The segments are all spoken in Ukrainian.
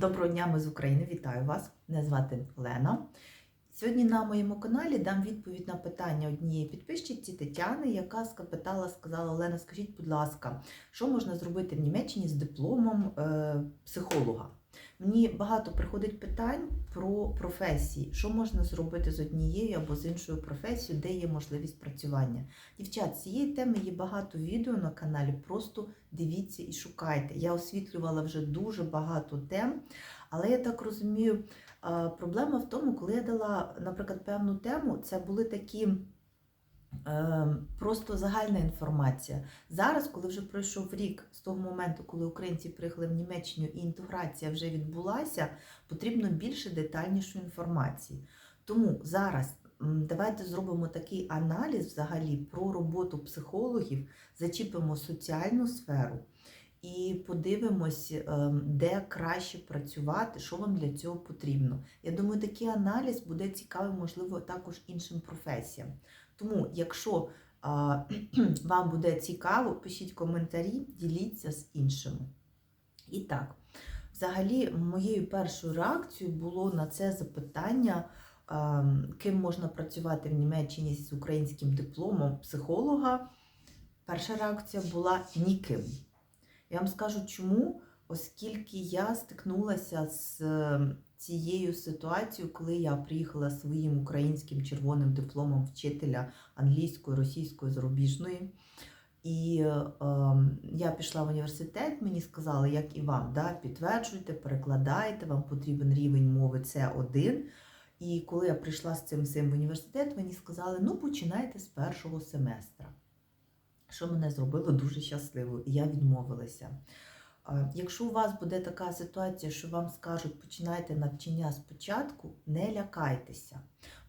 Доброго дня, ми з України. Вітаю вас! Мене звати Лена. Сьогодні на моєму каналі дам відповідь на питання однієї підписчиці Тетяни, яка скапитала, сказала: Олена, скажіть, будь ласка, що можна зробити в Німеччині з дипломом е, психолога? Мені багато приходить питань про професії, що можна зробити з однією або з іншою професією, де є можливість працювання. Дівчат, цієї теми є багато відео на каналі. Просто дивіться і шукайте. Я освітлювала вже дуже багато тем, але я так розумію, проблема в тому, коли я дала, наприклад, певну тему, це були такі. Е, Просто загальна інформація. Зараз, коли вже пройшов рік з того моменту, коли українці приїхали в Німеччину і інтеграція вже відбулася, потрібно більше детальнішої інформації. Тому зараз давайте зробимо такий аналіз взагалі про роботу психологів, зачіпимо соціальну сферу і подивимось, ем, де краще працювати, що вам для цього потрібно. Я думаю, такий аналіз буде цікавий, можливо, також іншим професіям. Тому, якщо а, вам буде цікаво, пишіть коментарі, діліться з іншими. І так, взагалі, моєю першою реакцією було на це запитання, а, ким можна працювати в Німеччині з українським дипломом психолога. Перша реакція була ніким. Я вам скажу чому, оскільки я стикнулася з цією ситуацією, коли я приїхала своїм українським червоним дипломом вчителя англійської, російської, зарубіжної. І е, я пішла в університет, мені сказали, як і вам, да, підтверджуйте, перекладайте, вам потрібен рівень мови С1. І коли я прийшла з цим всім в університет, мені сказали, ну починайте з першого семестра що мене зробило дуже щасливою, і я відмовилася. Якщо у вас буде така ситуація, що вам скажуть, починайте навчання спочатку, не лякайтеся,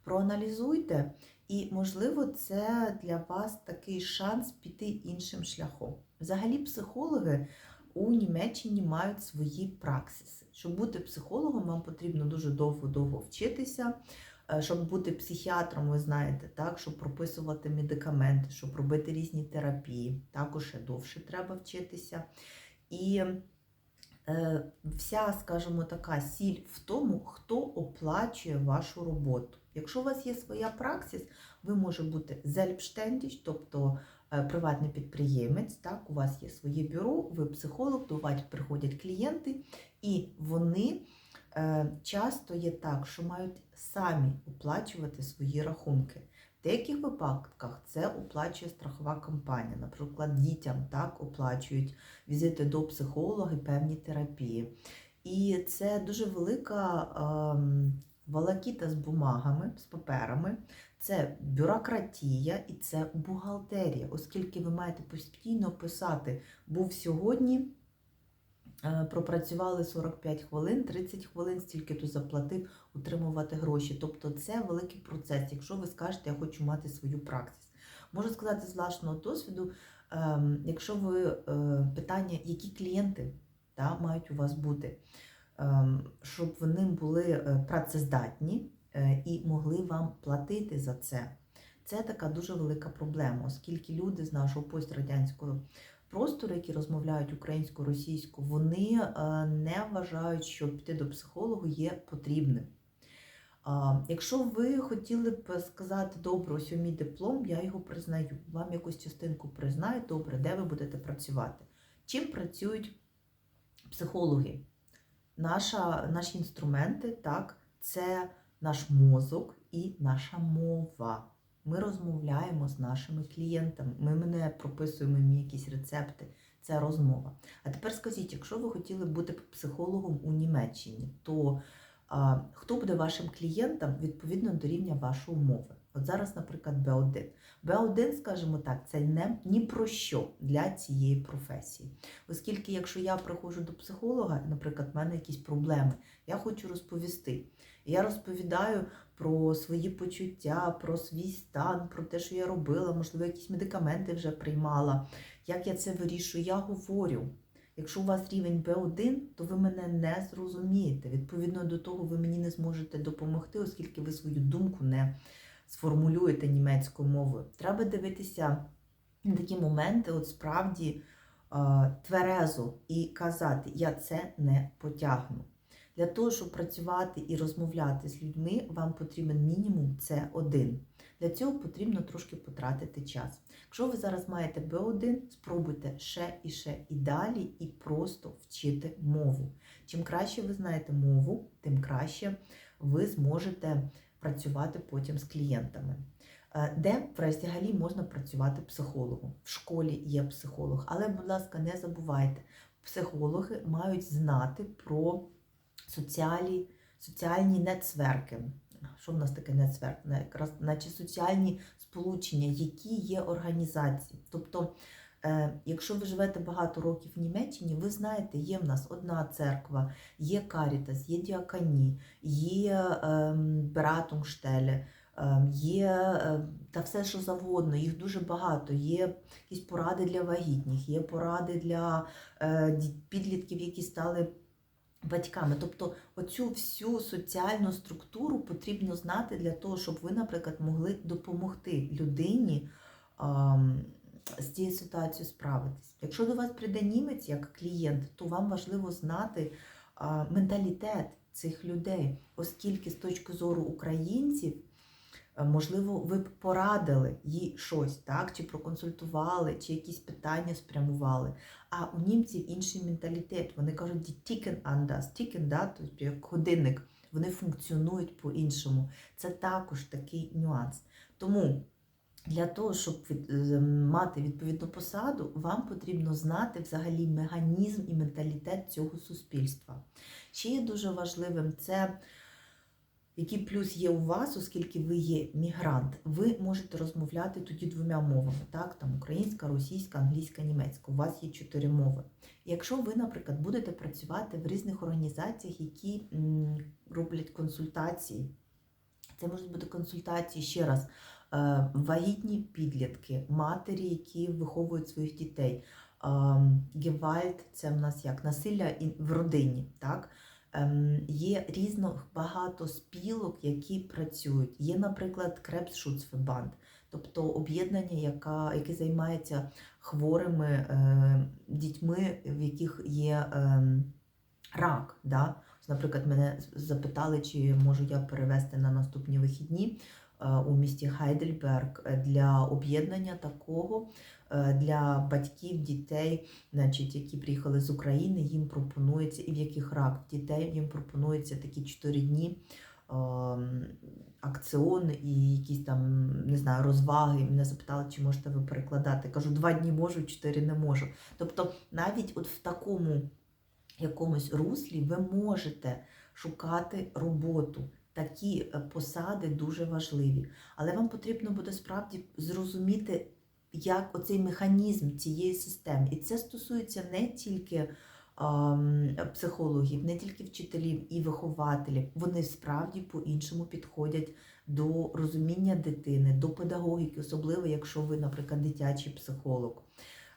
проаналізуйте, і, можливо, це для вас такий шанс піти іншим шляхом. Взагалі, психологи у Німеччині мають свої праксиси. Щоб бути психологом, вам потрібно дуже довго-довго вчитися. Е, Щоб бути психіатром, ви знаєте, так, щоб прописувати медикаменти, щоб робити різні терапії, також ще довше треба вчитися. І е, вся, скажімо така, сіль в тому, хто оплачує вашу роботу. Якщо у вас є своя праксис, ви може бути зельбштендіч, тобто е, приватний підприємець, так, у вас є своє бюро, ви психолог, до вас приходять клієнти, і вони. Е, часто є так, що мають самі оплачувати свої рахунки. В деяких випадках це оплачує страхова компанія. Наприклад, дітям так оплачують візити до психолога і певні терапії. І це дуже велика ем, волокіта з бумагами, з паперами, це бюрократія і це бухгалтерія, оскільки ви маєте постійно писати, був сьогодні. Е, пропрацювали 45 хвилин, 30 хвилин, стільки то заплатив, утримувати гроші. Тобто це великий процес. Якщо ви скажете, я хочу мати свою практику. Можу сказати з власного досвіду, ем, якщо ви е, питання, які клієнти та, мають у вас бути, ем, щоб вони були е, працездатні і могли вам платити за це. Це така дуже велика проблема, оскільки люди з нашого пострадянського простору, які розмовляють українською, російською, вони не вважають, що піти до психолога є потрібним. Якщо ви хотіли б сказати, добре, ось мій диплом, я його признаю, вам якусь частинку признаю, добре, де ви будете працювати? Чим працюють психологи? Наша, Наші інструменти, так, це наш мозок і наша мова. Ми розмовляємо з нашими клієнтами, ми не прописуємо їм якісь рецепти. Це розмова. А тепер скажіть, якщо ви хотіли бути психологом у Німеччині, то а, хто буде вашим клієнтом відповідно до рівня вашої мови? От зараз, наприклад, Б1. Б1, скажімо так, це не ні про що для цієї професії. Оскільки, якщо я приходжу до психолога, наприклад, в мене якісь проблеми, я хочу розповісти. Я розповідаю про свої почуття, про свій стан, про те, що я робила, можливо, якісь медикаменти вже приймала. Як я це вирішую, я говорю. Якщо у вас рівень Б1, то ви мене не зрозумієте. Відповідно до того, ви мені не зможете допомогти, оскільки ви свою думку не сформулюєте німецькою мовою. Треба дивитися на такі моменти, от справді тверезо і казати, я це не потягну. Для того, щоб працювати і розмовляти з людьми, вам потрібен мінімум це 1 Для цього потрібно трошки потратити час. Якщо ви зараз маєте B1, спробуйте ще і ще і далі, і просто вчити мову. Чим краще ви знаєте мову, тим краще ви зможете працювати потім з клієнтами. Е, Де взагалі можна працювати психологом? В школі є психолог, але, будь ласка, не забувайте, психологи мають знати про соціалі, соціальні нецверки. Що в нас таке нецверк? Наче соціальні сполучення, які є організації. Тобто, е, якщо ви живете багато років в Німеччині, ви знаєте, є в нас одна церква, є Карітас, є Діакані, є ем, Братунгштеле, ем, є е, та все, що завгодно, їх дуже багато. Є якісь поради для вагітних, є поради для е, підлітків, які стали батьками. Тобто оцю всю соціальну структуру потрібно знати для того, щоб ви, наприклад, могли допомогти людині з цією ситуацією справитись. Якщо до вас прийде німець як клієнт, то вам важливо знати менталітет цих людей, оскільки з точки зору українців. Е, Можливо, ви б порадили їй щось, так? чи проконсультували, чи якісь питання спрямували. А у німців інший менталітет. Вони кажуть, «Die ticken anders». Ticken, да, тобто як годинник, вони функціонують по-іншому. Це також такий нюанс. Тому для того, щоб е, мати відповідну посаду, вам потрібно знати взагалі механізм і менталітет цього суспільства. Ще є дуже важливим це. Який плюс є у вас, оскільки ви є мігрант, ви можете розмовляти тоді двома мовами, так? Там українська, російська, англійська, німецька. У вас є чотири мови. Якщо ви, наприклад, будете працювати в різних організаціях, які роблять консультації, це можуть бути консультації ще раз. е, Вагітні підлітки, матері, які виховують своїх дітей. Ем, Гевальт це в нас як насилля в родині. Так? Ем, Є різно багато спілок, які працюють. Є, наприклад, Крепсшуцфебанд, тобто об'єднання, яка, яке займається хворими е, дітьми, в яких є ем, рак. Да? Наприклад, мене запитали, чи можу я перевести на наступні вихідні е, у місті Хайдельберг е, для об'єднання такого е, для батьків дітей, значить, які приїхали з України, їм пропонується, і в яких рак дітей їм пропонується такі 4 дні ем, акціон і якісь там, не знаю, розваги. Мене запитали, чи можете ви перекладати. Кажу, два дні можу, чотири не можу. Тобто, навіть от в такому якомусь руслі ви можете шукати роботу. Такі е, посади дуже важливі. Але вам потрібно буде справді зрозуміти, як оцей механізм цієї системи. І це стосується не тільки психологів, не тільки вчителів і вихователів. Вони справді по-іншому підходять до розуміння дитини, до педагогіки, особливо якщо ви, наприклад, дитячий психолог.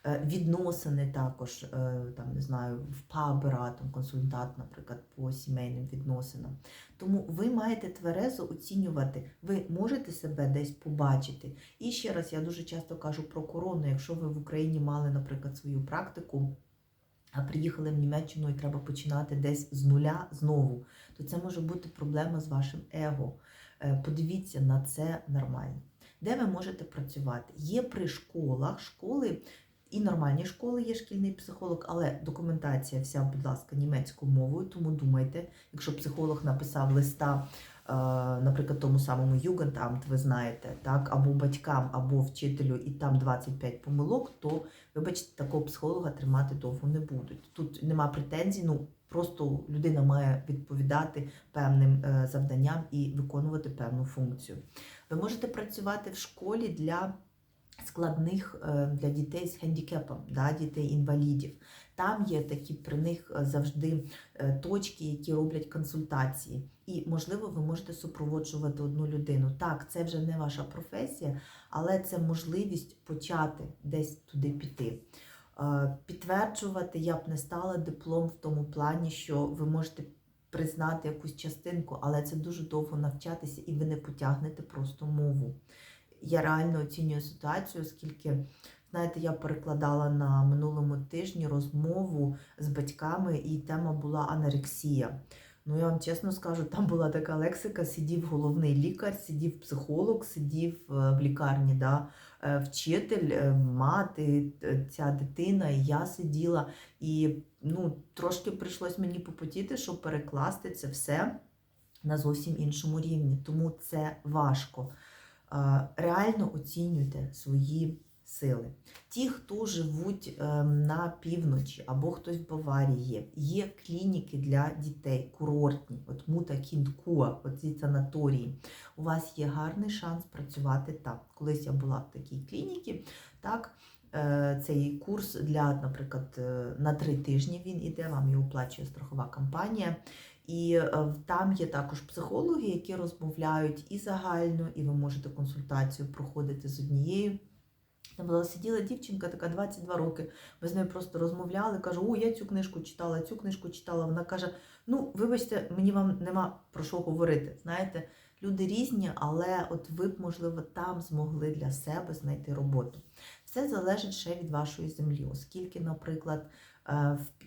Е, Відносини також, е, там не знаю, в пабера, там консультант, наприклад, по сімейним відносинам. Тому ви маєте тверезо оцінювати, ви можете себе десь побачити. І ще раз я дуже часто кажу про корону. Якщо ви в Україні мали, наприклад, свою практику, а приїхали в Німеччину і треба починати десь з нуля знову, то це може бути проблема з вашим его. Е, Подивіться на це нормально. Де ви можете працювати? Є при школах школи. І нормальні школи є шкільний психолог, але документація вся, будь ласка, німецькою мовою. Тому думайте, якщо психолог написав листа, е, наприклад, тому самому Югентамт, ви знаєте, так, або батькам, або вчителю, і там 25 помилок, то вибачте, такого психолога тримати довго не будуть. Тут нема претензій, ну просто людина має відповідати певним е, завданням і виконувати певну функцію. Ви можете працювати в школі для складних е, для дітей з хендікепом, да, дітей-інвалідів. Там є такі при них е, завжди е, точки, які роблять консультації. І, можливо, ви можете супроводжувати одну людину. Так, це вже не ваша професія, але це можливість почати десь туди піти. Підтверджувати я б не стала диплом в тому плані, що ви можете признати якусь частинку, але це дуже довго навчатися, і ви не потягнете просто мову я реально оцінюю ситуацію, оскільки, знаєте, я перекладала на минулому тижні розмову з батьками, і тема була анорексія. Ну, я вам чесно скажу, там була така лексика: сидів головний лікар, сидів психолог, сидів е, в лікарні, да, е, вчитель, е, мати, ця дитина, і я сиділа. І ну, трошки прийшлось мені попотіти, щоб перекласти це все на зовсім іншому рівні. Тому це важко. Е, Реально оцінюйте свої сили. Ті, хто живуть ем, на півночі або хтось в Баварії є, клініки для дітей, курортні, от Мута Кінткуа, оці санаторії. У вас є гарний шанс працювати там. Колись я була в такій клініці, так. е, Цей курс для, наприклад, е, на три тижні він іде, вам його оплачує страхова компанія. І е, там є також психологи, які розмовляють і загально, і ви можете консультацію проходити з однією. Там була сиділа дівчинка, така 22 роки. Ми з нею просто розмовляли. Кажу, о, я цю книжку читала, цю книжку читала. Вона каже: Ну, вибачте, мені вам нема про що говорити. Знаєте, люди різні, але от ви б, можливо, там змогли для себе знайти роботу. Все залежить ще від вашої землі, оскільки, наприклад,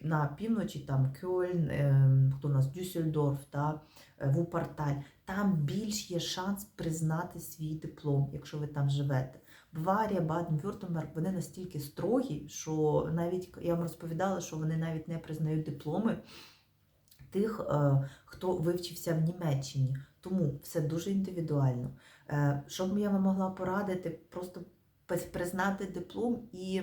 на півночі там Кьольн, е, хто у нас Дюссельдорф, та е, Вупарталь, там більш є шанс признати свій диплом, якщо ви там живете. Баварія, Баден-Вюртемберг, вони настільки строгі, що навіть я вам розповідала, що вони навіть не признають дипломи тих, е, хто вивчився в Німеччині. Тому все дуже індивідуально. Е, Що б я вам могла порадити, просто признати диплом і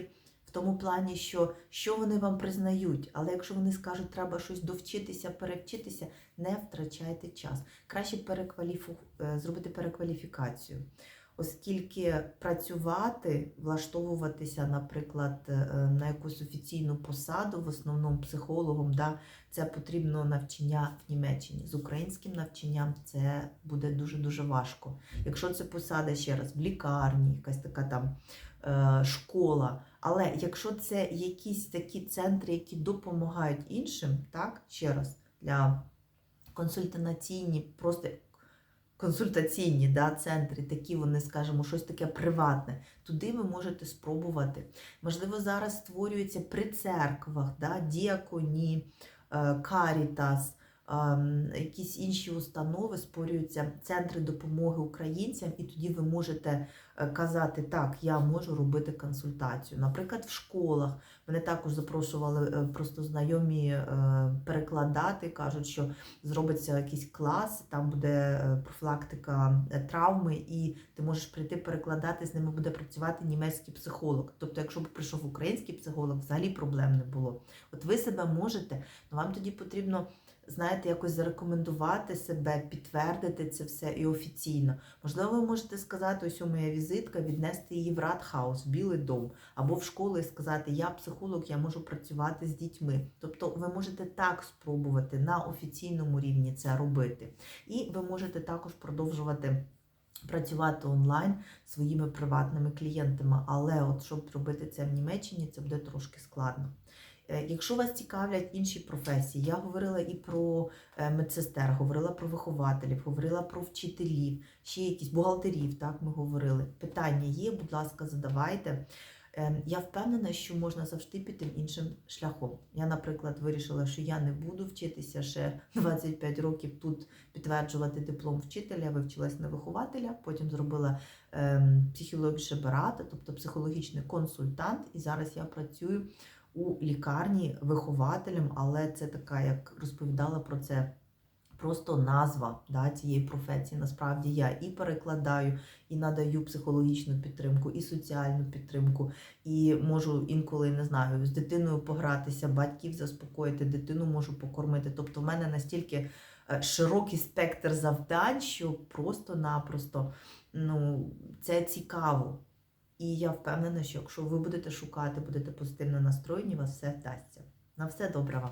тому плані, що, що вони вам признають. Але якщо вони скажуть, треба щось довчитися, перевчитися, не втрачайте час. Краще перекваліфу... е, зробити перекваліфікацію. Оскільки працювати, влаштовуватися, наприклад, е, на якусь офіційну посаду, в основному психологом, да, це потрібно навчання в Німеччині. З українським навчанням це буде дуже-дуже важко. Якщо це посада ще раз в лікарні, якась така там е, школа. Але якщо це якісь такі центри, які допомагають іншим, так, ще раз, для консультаційні, просто консультаційні да, центри, такі вони, скажімо, щось таке приватне, туди ви можете спробувати. Можливо, зараз створюються при церквах, да, діаконі, е, карітас, ем, якісь інші установи створюються центри допомоги українцям, і тоді ви можете е, казати, так, я можу робити консультацію. Наприклад, в школах мене також запрошували е, просто знайомі е, перекладати, кажуть, що зробиться якийсь клас, там буде профілактика травми, і ти можеш прийти перекладати, з ними буде працювати німецький психолог. Тобто, якщо б прийшов український психолог, взагалі проблем не було. От ви себе можете, але вам тоді потрібно. Знаєте, якось зарекомендувати себе, підтвердити це все і офіційно. Можливо, ви можете сказати, ось у моя візитка, віднести її в Радхаус, в Білий дом, або в школу і сказати, я психолог, я можу працювати з дітьми. Тобто ви можете так спробувати на офіційному рівні це робити. І ви можете також продовжувати. Працювати онлайн своїми приватними клієнтами, але от щоб робити це в Німеччині, це буде трошки складно. Е, Якщо вас цікавлять інші професії, я говорила і про е, медсестер, говорила про вихователів, говорила про вчителів, ще якісь бухгалтерів, так ми говорили. Питання є, будь ласка, задавайте. Е, Я впевнена, що можна завжди піти іншим шляхом. Я, наприклад, вирішила, що я не буду вчитися ще 25 років тут підтверджувати диплом вчителя. Вивчилась на вихователя, потім зробила ем, психологічне берата, тобто психологічний консультант. І зараз я працюю у лікарні вихователем, але це така, як розповідала про це. Просто назва да, цієї професії. Насправді я і перекладаю, і надаю психологічну підтримку, і соціальну підтримку, і можу інколи не знаю з дитиною погратися, батьків заспокоїти, дитину можу покормити. Тобто, в мене настільки е, широкий спектр завдань, що просто-напросто ну, це цікаво. І я впевнена, що якщо ви будете шукати, будете позитивно настроєні, у вас все вдасться. На все добре вам.